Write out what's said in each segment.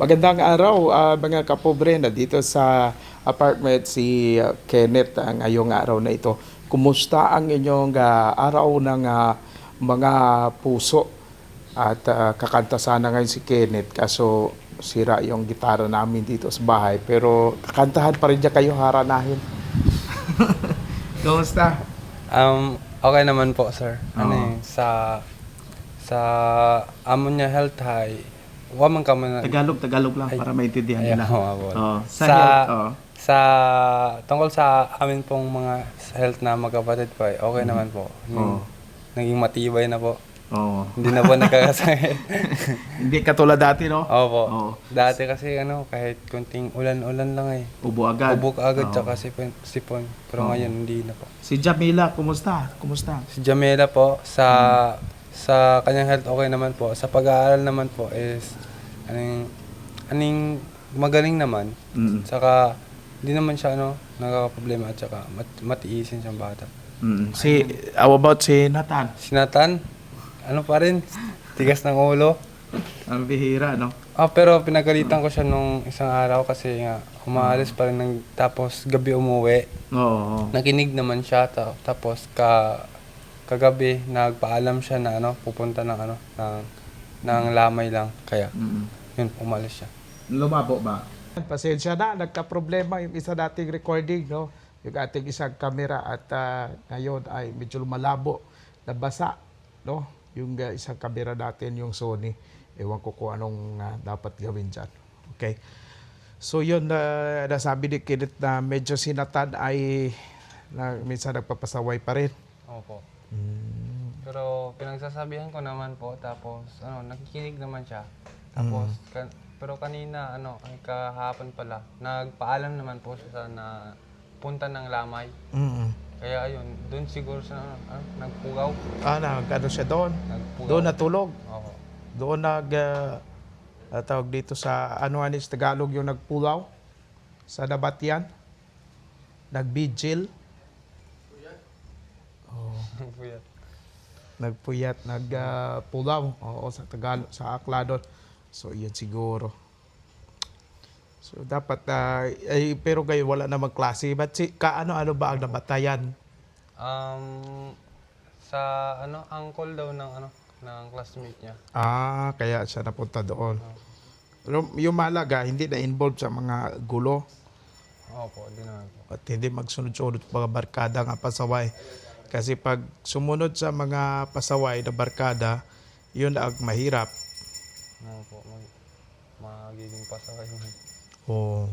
Magandang araw ah, mga kapobre na dito sa apartment si ah, Kenneth ah, ngayong araw na ito. Kumusta ang inyong ah, araw ng ah, mga puso? At ah, kakanta sana ngayon si Kenneth kaso sira yung gitara namin dito sa bahay. Pero kakantahan pa rin niya kayo haranahin. Kumusta? Um, okay naman po, sir. Ano eh, sa sa amon niya health high, waman ka man Tagalog, Tagalog lang para maintindihan nila. Oo. Sa, Sa- health, oo. sa tungkol sa amin pong mga health na magkapatid po, eh, okay naman po. Yung, Naging matibay na po. Oo. Hindi na po nagkakasakit. Hindi katulad dati, no? Opo. Oo. Dati kasi ano, kahit kunting ulan-ulan lang eh. Ubo agad. Ubok agad Oo. tsaka sipon, sipon. Pero Oo. ngayon hindi na po. Si Jamila, kumusta? Kumusta? Si Jamela po, sa sa kanyang health okay naman po. Sa pag-aaral naman po is aning aning magaling naman. Mm. Saka hindi naman siya ano nagkakaproblema at saka mat, matiisin siyang bata. Mm. Si, how about si Nathan? Si Nathan, ano pa rin, tigas ng ulo. Ang bihira, no? Ah, pero pinagalitan ko siya nung isang araw kasi nga umaalis pa rin ng, tapos gabi umuwi. Oo. Nakinig naman siya ta- tapos ka kagabi nagpaalam siya na ano pupunta ng ano ng ng lamay lang kaya Mm. yun umalis siya. Lumabo ba? Pasensya na, nagka-problema yung isa dating recording, no? Yung ating isang camera at ah, ngayon ay medyo malabo, nabasa, no? Yung ah, isang camera natin, yung Sony. Ewan ko kung anong ah, dapat gawin dyan. Okay? So yun, na nasabi ni Kenneth na medyo sinatan ay na, minsan nagpapasaway pa rin. Opo. Pero pinagsasabihan ko naman po tapos ano nakikinig naman siya. Tapos kan- pero kanina ano ay kahapon pala nagpaalam naman po siya na punta ng lamay. Mm Kaya ayun, doon siguro siya ano, ano, nagpugaw. Ah, nag, ano siya doon? Nagpugaw. Doon natulog. Opo. Doon nag ah, tawag dito sa ano anis Tagalog yung nagpulaw sa Nabatyan. Nagbigil, Puyat. nagpuyat, nagpulaw. Oo, sa Tagalog, sa Akladon. So, yun siguro. So, dapat, ah, ay, pero kayo wala na magklase. Ba't si, kaano-ano ba ang nabatayan? Um, sa ano, uncle daw ng ano, ng classmate niya. Ah, kaya siya napunta doon. Pero yung malaga, hindi na involved sa mga gulo. Opo, di naman po. at hindi magsunod-sunod mga barkada nga pasaway. Kasi pag sumunod sa mga pasaway na barkada, yun ang mahirap. Opo, mag, magiging pasakay mo. Oh.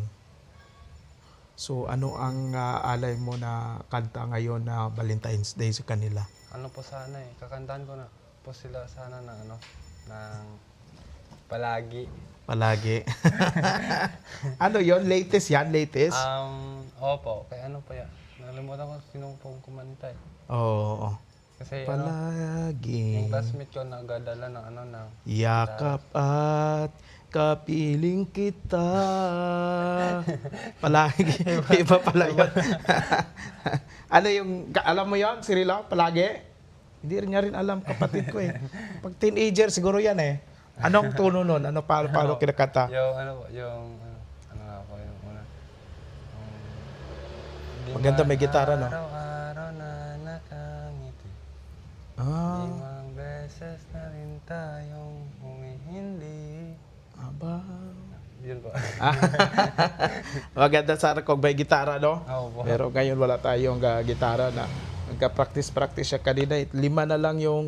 So ano ang ah, alay mo na kanta ngayon na Valentine's Day sa kanila? Ano po sana eh, kakantahan ko na po sila sana ng ano, ng palagi. Palagi. ano yon Latest yan? Latest? Um, opo, kaya ano pa yan? Nalimutan ko sino pong kumanta eh. Oo. Kasi ano, yung Palagi. classmate ko nagadala ng ano, ng Yakap at kapiling kita. Palagi. Iba pala yun. ano yung, ka- alam mo yon Cirilo? Palagi? Hindi rin niya rin alam, kapatid ko eh. Pag teenager, siguro yan eh. Anong tono nun? Ano, paano, paano kinakanta? yung ano po, yung ano, ano nga po yung una. Um, Maganda, may gitara, no? Araw-araw na nakangiti. Ah, Limang beses na rin tayong humihindi. aba. Yun po. Maganda sana kung may gitara, no? Oo po. Pero ngayon wala tayong ah, gitara na nagka-practice-practice siya kanina. eh. Lima na lang yung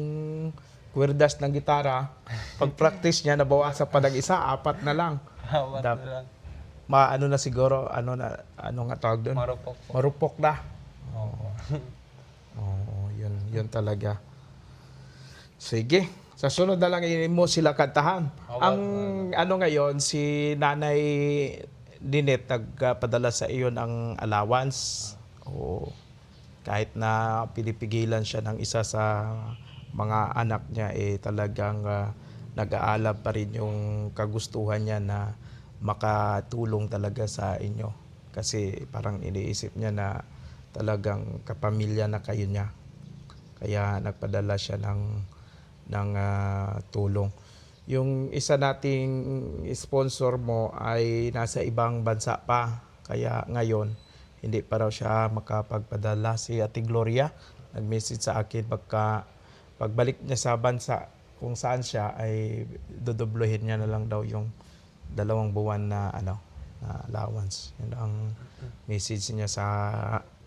kwerdas ng gitara. Pag-practice niya, nabawasan pa ng isa, apat na lang. Dap- na lang. Ma, ano na siguro, ano na, ano nga tawag doon? Marupok po. Marupok na. Oo. Oo, yun, yun talaga. Sige. Sa sunod na lang i- mo sila kantahan. Ang ano ngayon, si Nanay Linet nagpadala sa iyo ng allowance. Oo. Kahit na pinipigilan siya ng isa sa mga anak niya, eh talagang ah, nag-aalab pa rin yung kagustuhan niya na makatulong talaga sa inyo. Kasi parang iniisip niya na talagang kapamilya na kayo niya. Kaya nagpadala siya ng ng ah, tulong. yung isa nating sponsor mo ay nasa ibang bansa pa. Kaya ngayon, hindi pa raw siya makapagpadala. Si Ate Gloria, nag-message sa akin pagka pagbalik niya sa bansa kung saan siya ay dodoblohin niya na lang daw yung dalawang buwan na ano na allowance. Yun ang message niya sa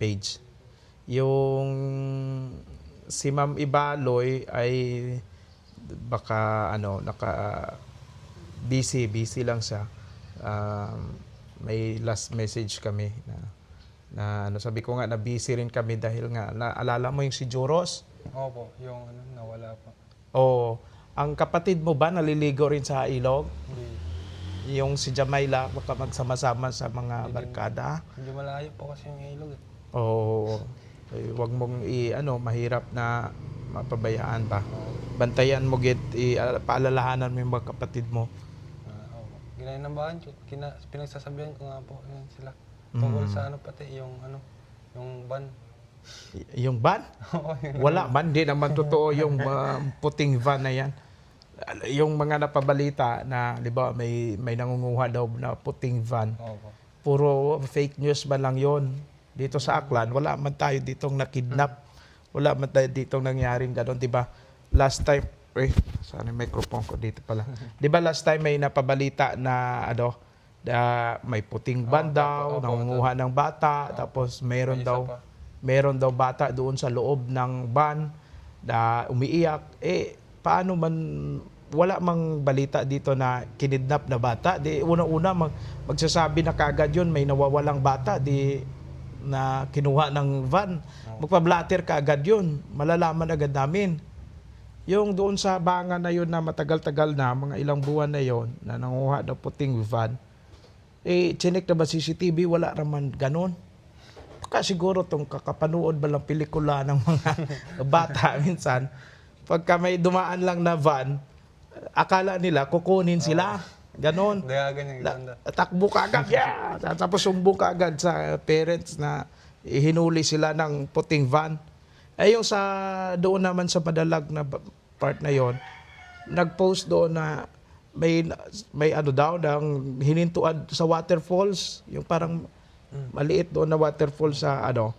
page. Yung si Ma'am Ibaloy ay baka ano naka busy busy lang siya. Um, may last message kami na na ano sabi ko nga na busy rin kami dahil nga naalala mo yung si Joros? Opo, yung ano, nawala pa. O ang kapatid mo ba naliligo rin sa ilog? Hindi, Yung si Jamaila baka magsama-sama sa mga barkada? hindi malayo po kasi yung ilog. eh. O eh, wag mong i ano mahirap na mapabayaan ba? Bantayan mo git i, ah, paalalahanan mo yung mga kapatid mo. Ah, opo. Ginayon ng bahan, kina, pinagsasabihan ko nga po yun sila. Tungkol sa ano pati, yung ano, yung ban. Y- yung van? Oo, yun. Wala man, di naman totoo yung uh, puting van na yan. Yung mga napabalita na, di ba, may, may nangunguha daw na puting van. Opo. Puro fake news ba lang yon Dito sa Aklan, wala man tayo ditong nakidnap. Wala man tayo ditong nangyaring gano'n, di ba? Last time, eh, saan yung microphone ko dito pala? di ba last time may napabalita na, ano, da, may puting van Oh, daw, opo, opo, nangunguha ng bata, tapos mayroon May daw, pa. meron daw bata doon sa loob ng van na umiiyak. Eh, paano man, wala mang balita dito na kinidnap na bata. Di, una-una, mag, magsasabi na kagad yun, may nawawalang bata, di na kinuha ng van. Magpa-blatter ka agad yun. Malalaman agad namin. Yung doon sa bangan na yun na matagal-tagal na, mga ilang buwan na yon na nanguha ng puting van, eh, chinik na ba CCTV? Wala naman ganon. Baka siguro tong kakapanood ba lang pelikula ng mga bata minsan, pagka may dumaan lang na van, akala nila kukunin sila. Ganon. Dayagan yung La, takbo ka agad. Yeah! Tapos sumbong ka agad sa parents na hinuli sila ng puting van. Eh yung sa doon naman sa madalag na part na yon, nag-post doon na may may ano daw ng hinintuan sa waterfalls, yung parang maliit doon na waterfall sa ano.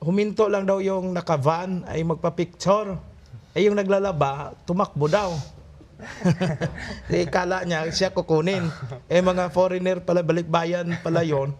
Huminto lang daw yung naka-van ay magpa-picture. Eh yung naglalaba, tumakbo daw. eh, kala niya siya kukunin. Eh mga foreigner pala, balikbayan pala yon.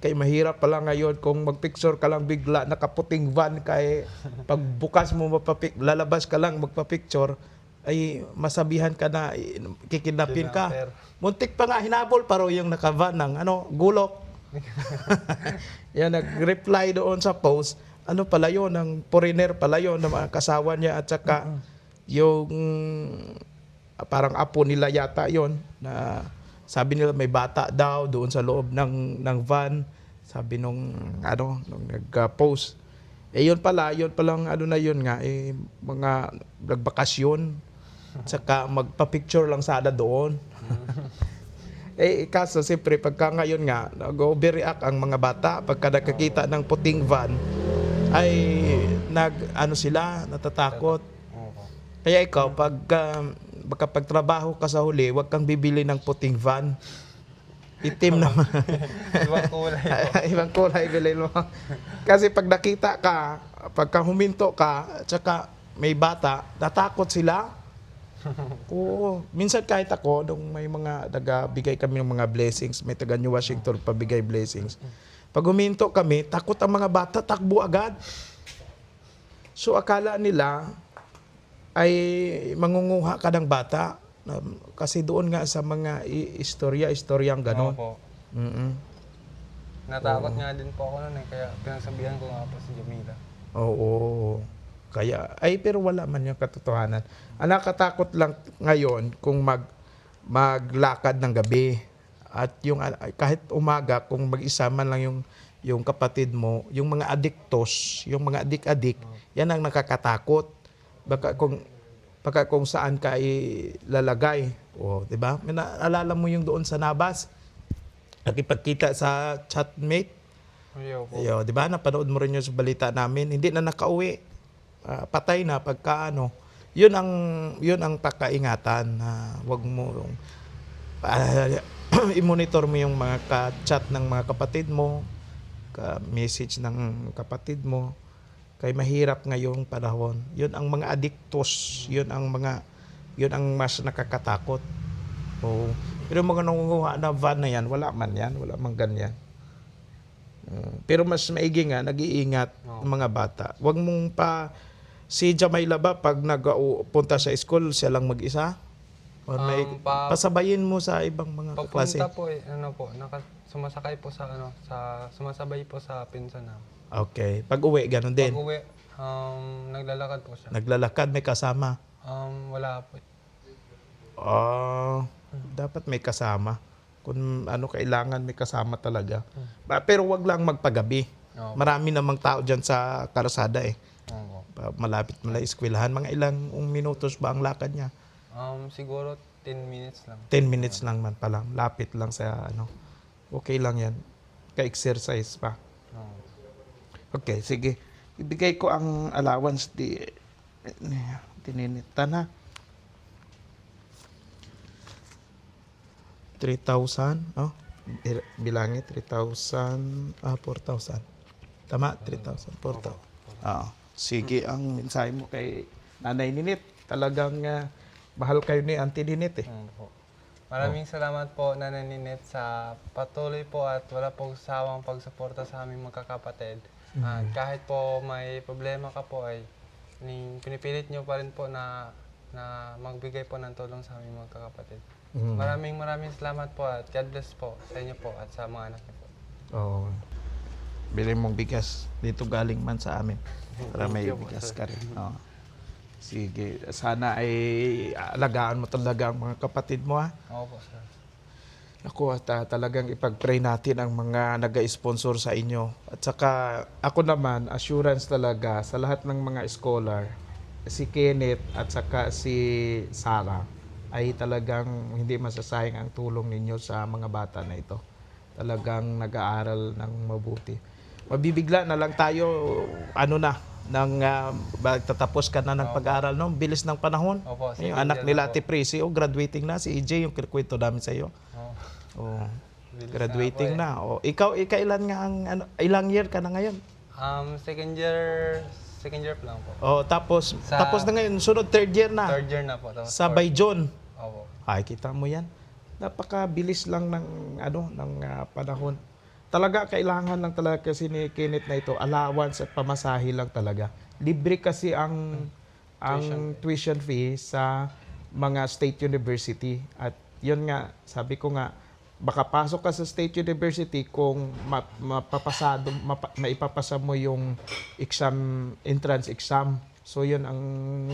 Kay mahirap pala ngayon kung magpicture ka lang bigla, nakaputing van kay pagbukas mo mapapik, lalabas ka lang magpa-picture, ay masabihan ka na eh, kikidnapin ka. Muntik pa nga hinabol paro yung nakavan ng ano, gulok. Yan nag-reply doon sa post. Ano pala yun, ng foreigner pala yun, na mga kasawa niya at saka yung ah, parang apo nila yata yon na sabi nila may bata daw doon sa loob ng ng van. Sabi nung ano, nung nag-post. Eh yun pala, yun palang ano na yun nga, eh, mga nagbakasyon. Saka magpa-picture lang sana doon. Eh, kaso siyempre, pagka ngayon nga, nag-overreact ang mga bata, pagka nakakita ng puting van, ay nag, ano sila, natatakot. Kaya ikaw, pag, um, baka pagtrabaho ka sa huli, huwag kang bibili ng puting van. Itim naman. Ibang kulay. Ibang kulay bilhin mo. Kasi pag nakita ka, pagka huminto ka, at saka may bata, natakot sila. Oo. Minsan kahit ako, nung may mga nagabigay kami ng mga blessings, may taga New Washington pabigay blessings. Pag huminto kami, takot ang mga bata, takbo agad. So akala nila ay mangunguha ka ng bata. Um, Kasi doon nga sa mga i- istorya, istoryang ganon. Opo. Mm-mm. Natakot nga din po ako nun eh, kaya pinagsabihan ko nga po si Jamila. Oo. Kaya, ay pero wala man yung katotohanan. Ang nakatakot lang ngayon kung mag maglakad ng gabi at yung ah, kahit umaga kung mag-isa man lang yung yung kapatid mo, yung mga adiktos, yung mga adik-adik, yan ang nakakatakot. Baka kung baka kung saan ka ilalagay. O, 'di ba? May naalala mo yung doon sa Nabas. Nakipagkita sa chatmate, Ayaw po. Yo, 'di ba? Napanood mo rin 'yung sa balita namin. Hindi na nakauwi. Ah, patay na pagka ano. yun ang yun ang pakaingatan na wag mo ah, i-monitor mo yung mga ka-chat ng mga kapatid mo, ka-message ng kapatid mo. Kay mahirap ngayong panahon. Yun ang mga addictos, yun ang mga yun ang mas nakakatakot. Oo. Pero mga nangunguha na van na yan, wala man yan, wala man ganyan. Mm, pero mas maigi nga, nag-iingat ang mga bata. Huwag mong pa si Jamaila ba pag nagpunta sa school siya lang mag-isa? O may Um, pa- pasabayin mo sa ibang mga klase? Pagpunta po, eh, ano po, naka, sumasakay po sa, ano, sa, sumasabay po sa pinsan na. Okay. Pag uwi, ganun din. Pag uwi, um, naglalakad po siya. Naglalakad, may kasama. Um, wala po. Ah, dapat may kasama. Kung ano kailangan, may kasama talaga. Ba- Pero wag lang magpagabi. Oo. Marami namang tao dyan sa karasada eh. Pa- Malapit mo lang eskwelahan. Mga ilang um, minutos ba ang lakad niya? Um, siguro 10 minutes lang. 10 minutes lang man pa lang. Lapit lang sa ano. Okay lang yan. Ka-exercise pa. Oo. Okay, sige. Ibigay ko ang allowance di tininita na. 3,000. Oh, bilangin 3,000. Ah, 4,000. Tama, 3,000. 4,000. Oo. Sige, ang mensahe mo kay Nanay Ninit. Talagang ah, mahal kayo ni Auntie Ninit eh. Oo po. Maraming salamat po, Nanay Ninette, sa patuloy po at wala pong sawang pagsuporta sa aming magkakapatid. At kahit po may problema ka po ay ning- pinipilit nyo pa rin po na na magbigay po ng tulong sa aming magkakapatid. Mm. Maraming maraming salamat po at God bless po sa inyo po at sa mga anak niyo po. Oo. Bili mong bigas. Dito galing man sa amin. Para may bigas ka rin. Oo. Sige. Sana ay alagaan mo talaga ang mga kapatid mo ha. Oo po, sir. Ako at ah, talagang ipag-pray natin ang mga nag-sponsor sa inyo. At saka ako naman, assurance talaga sa lahat ng mga scholar, si Kenneth at saka si Sarah ay talagang hindi masasayang ang tulong ninyo sa mga bata na ito. Talagang nag-aaral ng mabuti. Mabibigla na lang tayo, ano na, nang uh, tatapos ka na ng pag-aaral, no? Bilis ng panahon. Opo, yung second anak nila. Ate Prissy, oh, graduating na. Si EJ, yung kikwento namin sa iyo. Oh, Bilis graduating na na. Oh, eh. ikaw, ikailan nga ang ano, ilang year ka na ngayon? Um, second year, second year lang po. Oh, tapos Sa- tapos na ngayon, sunod third year na. Third year na po. Tapos sa. Bayjon. Opo. Ay, kita mo 'yan. Napakabilis lang ng ano ng ah, panahon. Talaga kailangan lang talaga kasi ni Kenneth na ito allowance at pamasahe lang talaga. Libre kasi ang ang tuition fee. sa mga state university. At yun nga sabi ko nga baka pasok ka sa state university kung ma- mapapasado mapa- maipapasa mo yung exam entrance exam. So yun ang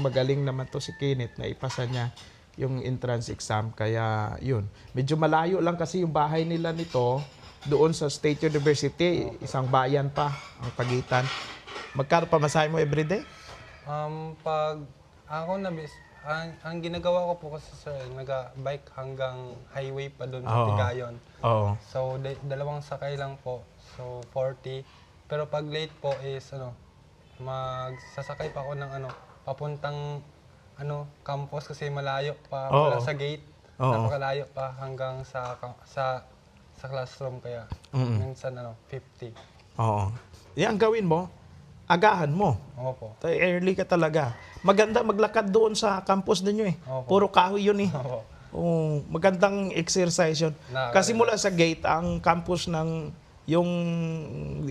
magaling naman to si Kenneth na ipasa niya yung entrance exam. Kaya yun. Medyo malayo lang kasi yung bahay nila nito doon sa State University isang bayan pa ang pagitan magkano pa masahe mo everyday Um, pag ako na ang, ang ginagawa ko po kasi sir, naga-bike hanggang highway pa doon sa Oo. Tigayon. oo So, da- dalawang sakay lang po. So, 40. Pero pag late po is, ano, magsasakay pa ako ng, ano, papuntang, ano, campus kasi malayo pa Oo. mula sa gate. Oo. Napakalayo pa hanggang sa, ka- sa, sa classroom kaya. Mm-mm. Minsan, ano, 50. oo yan ang gawin mo agahan mo Opo. Tayo early ka talaga. Maganda maglakad doon sa campus ninyo eh. Opo. Puro kahoy yun eh. Opo. Oh, magandang exercise yun. Na- Kasi mula sa gate, ang campus ng yung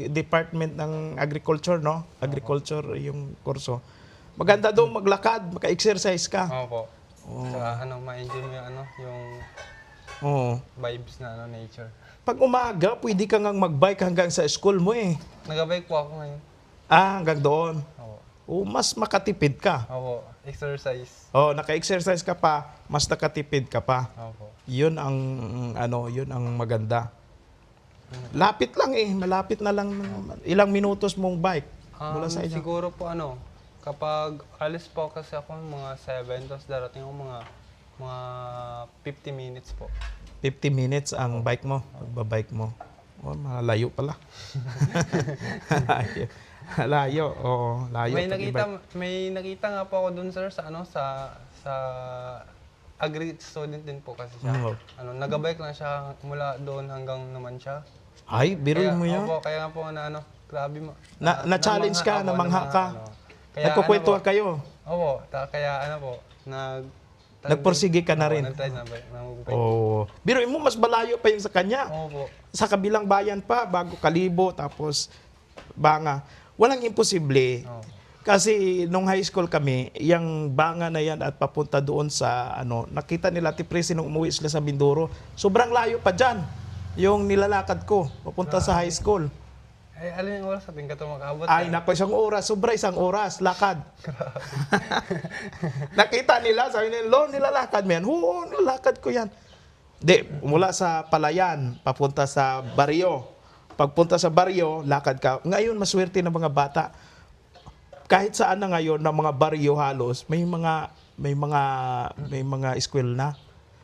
department ng agriculture, no? Agriculture yung kurso. Maganda doon maglakad, maka-exercise ka. Opo. Sa, ano, ma-enjoy mo yung, ano, yung Oo. vibes na, ano, nature. Pag umaga, pwede ka ngang magbike hanggang sa school mo eh. Nagabike po ako ngayon. Ah, hanggang doon. Opo. Oh, mas makatipid ka. Opo. Exercise. Oh, naka-exercise ka pa, mas nakatipid ka pa. Opo. Yun ang ano, yun ang maganda. Lapit lang eh, malapit na lang ilang minutos mong bike mula Um, sa inyo. siguro po ano, kapag alis po kasi ako mga 7, tapos darating ako mga mga 50 minutes po. 50 minutes ang bike mo, pagbabike mo. Oh, malayo pala. layo. layo. Oo, layo. may nakita may nakita nga po ako dun sir sa ano sa sa agri student din po kasi siya. Oo. Ano, nagabike lang siya mula doon hanggang naman siya. Ay, biruin mo yun. Opo, kaya nga po na ano, grabe mo. Na- na-challenge ka, namangha ka. ano. Kaya ano po, kayo. Opo, ta- kaya ano po, nag... Nagporsige ka na rin. Nag-try na ba? Oo. Biruin mo, mas malayo pa yung sa kanya. Opo. Sa kabilang bayan pa, bago Kalibo, tapos Banga. Walang imposible. Opo. Kasi nung high school kami, yung banga na yan at papunta doon sa ano, nakita nila Tipresi nung umuwi sila sa Mindoro. Sobrang layo pa dyan. Yung nilalakad ko, papunta sa high school. Ay, alin yung oras natin ka makaabot? Ay, nako, isang oras. Sobra isang oras. Lakad. Nakita nila, sabi nila, Lo, nilalakad mo yan. Oo, nilalakad ko yan. Di, mula sa Palayan, papunta sa Barrio. Pagpunta sa Barrio, lakad ka. Ngayon, maswerte ng mga bata. Kahit saan na ngayon, ng mga baryo halos, may mga may mga may mga school na.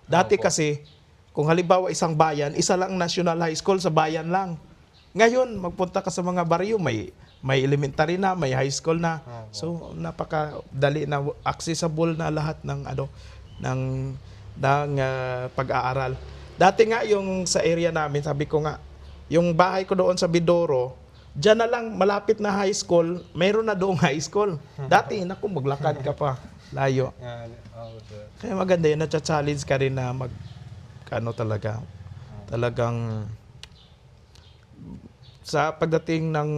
Dati kasi, kung halimbawa isang bayan, isa lang national high school sa bayan lang. Ngayon, magpunta ka sa mga baryo, may may elementary na, may high school na. So, napakadali na accessible na lahat ng ano ng ng ah, pag-aaral. Dati nga yung sa area namin, sabi ko nga, yung bahay ko doon sa Bidoro, diyan na lang malapit na high school, mayroon na doong high school. Dati naku maglakad ka pa, layo. Sir. Kaya maganda yun, na-challenge ka rin na mag, ano talaga, talagang, sa pagdating ng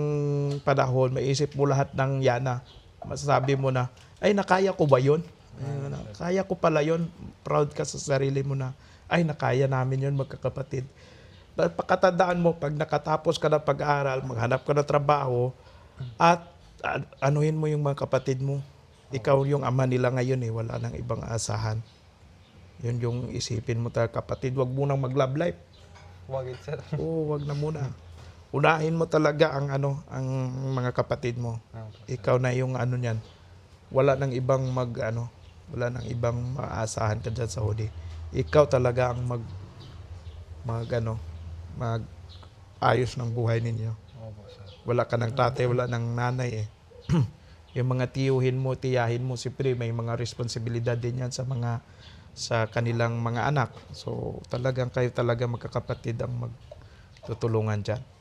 panahon, maisip mo lahat ng yana. Masasabi mo na, ay, nakaya ko ba yun? Na, kaya ko pala yun. Proud ka sa sarili mo na, ay, nakaya namin yun, magkakapatid. Pagkatandaan mo, pag nakatapos ka ng pag-aaral, maghanap ka ng trabaho, at anuhin mo yung mga kapatid mo. Ikaw yung ama nila ngayon eh, wala nang ibang asahan. Yun yung isipin mo talaga, kapatid, wag mo nang mag-love life. Wag it, sir. Oo, wag na muna. Unahin mo talaga ang ano, ang mga kapatid mo. Opo. Ikaw na yung ano niyan. Wala nang ibang mag ano, wala nang ibang maasahan ka dyan sa huli. Ikaw talaga ang mag mag ano, mag ayos ng buhay ninyo. Wala ka ng tatay, wala ng nanay eh. yung mga tiyuhin mo, tiyahin mo, siyempre may mga responsibilidad din yan sa mga sa kanilang mga anak. So talagang kayo talaga magkakapatid ang magtutulungan dyan.